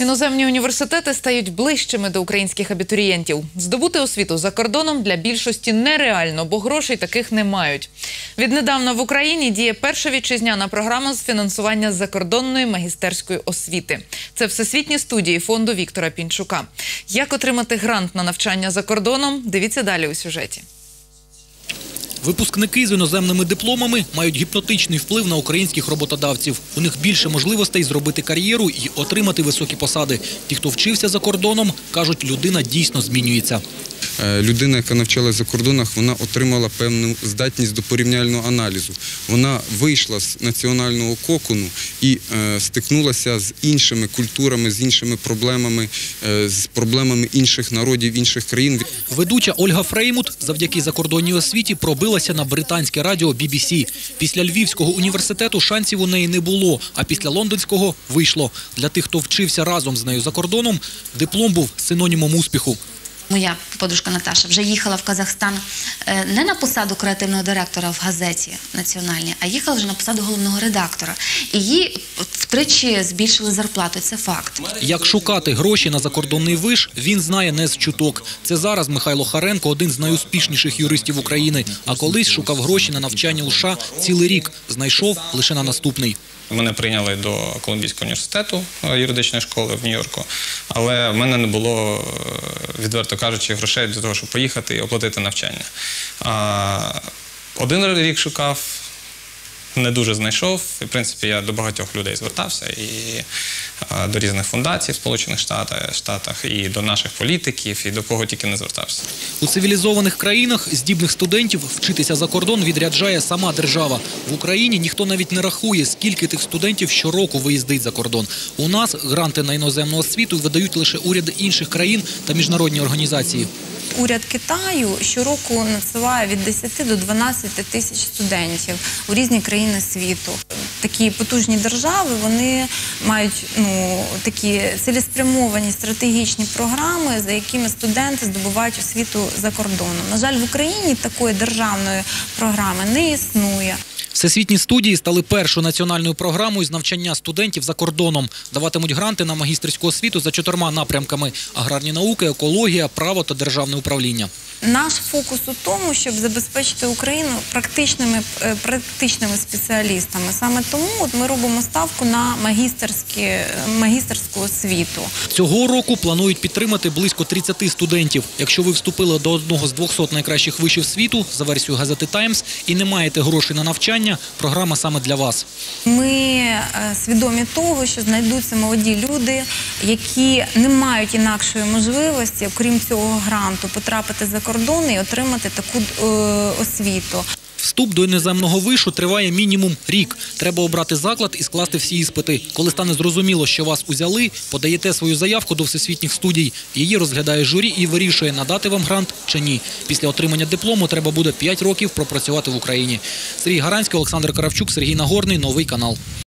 Іноземні університети стають ближчими до українських абітурієнтів. Здобути освіту за кордоном для більшості нереально, бо грошей таких не мають. Віднедавна в Україні діє перша вітчизняна програма з фінансування закордонної магістерської освіти. Це всесвітні студії фонду Віктора Пінчука. Як отримати грант на навчання за кордоном? Дивіться далі у сюжеті. Випускники з іноземними дипломами мають гіпнотичний вплив на українських роботодавців. У них більше можливостей зробити кар'єру і отримати високі посади. Ті, хто вчився за кордоном, кажуть, людина дійсно змінюється. Е, Людина, яка навчалася за кордонах, вона отримала певну здатність до порівняльного аналізу. Вона вийшла з національного кокону і е, стикнулася з іншими культурами, з іншими проблемами, е, з проблемами інших народів, інших країн. Ведуча Ольга Фреймут завдяки закордонній освіті пробилася на британське радіо BBC. Після Львівського університету шансів у неї не було, а після лондонського вийшло. Для тих, хто вчився разом з нею за кордоном, диплом був синонімом успіху. Моя подружка Наташа вже їхала в Казахстан е, не на посаду креативного директора в газеті національній, а їхала вже на посаду головного редактора. І їй втричі збільшили зарплату. Це факт. Як шукати гроші на закордонний виш, він знає не з чуток. Це зараз Михайло Харенко, один з найуспішніших юристів України. А колись шукав гроші на навчання у США цілий рік. Знайшов лише на наступний. Мене прийняли до Колумбійського університету е, юридичної школи в Нью-Йорку, але в мене не було, е, відверто кажучи, грошей для того, щоб поїхати і оплатити навчання. А, Один рік шукав, не дуже знайшов. І, в принципі, я до багатьох людей звертався і до різних фундацій в Сполучених Штатах, Штатах, і до наших політиків, і до кого тільки не звертався. У цивілізованих країнах здібних студентів вчитися за кордон відряджає сама держава. В Україні ніхто навіть не рахує, скільки тих студентів щороку виїздить за кордон. У нас гранти на іноземну освіту видають лише уряди інших країн та міжнародні організації. Уряд Китаю щороку надсилає від 10 до 12 тисяч студентів у різні країни світу. Такі потужні держави вони мають ну такі цілеспрямовані стратегічні програми, за якими студенти здобувають освіту за кордоном. На жаль, в Україні такої державної програми не існує. Всесвітні студії стали першою національною програмою з навчання студентів за кордоном. Даватимуть гранти на магістерську освіту за чотирма напрямками: аграрні науки, екологія, право та державне управління. Наш фокус у тому, щоб забезпечити Україну практичними е, практичними спеціалістами. Саме тому от ми робимо ставку на магістерські магістерську освіту. Цього року планують підтримати близько 30 студентів. Якщо ви вступили до одного з 200 найкращих вишів світу за версією газети Таймс і не маєте грошей на навчання, програма саме для вас. Ми е, свідомі того, що знайдуться молоді люди, які не мають інакшої можливості, окрім цього гранту, потрапити за кордон і отримати таку е, освіту. Вступ до іноземного вишу триває мінімум рік. Треба обрати заклад і скласти всі іспити. Коли стане зрозуміло, що вас узяли, подаєте свою заявку до всесвітніх студій. Її розглядає журі і вирішує, надати вам грант чи ні. Після отримання диплому треба буде 5 років пропрацювати в Україні. Сергій Гаранський, Олександр Каравчук, Сергій Нагорний. Новий канал.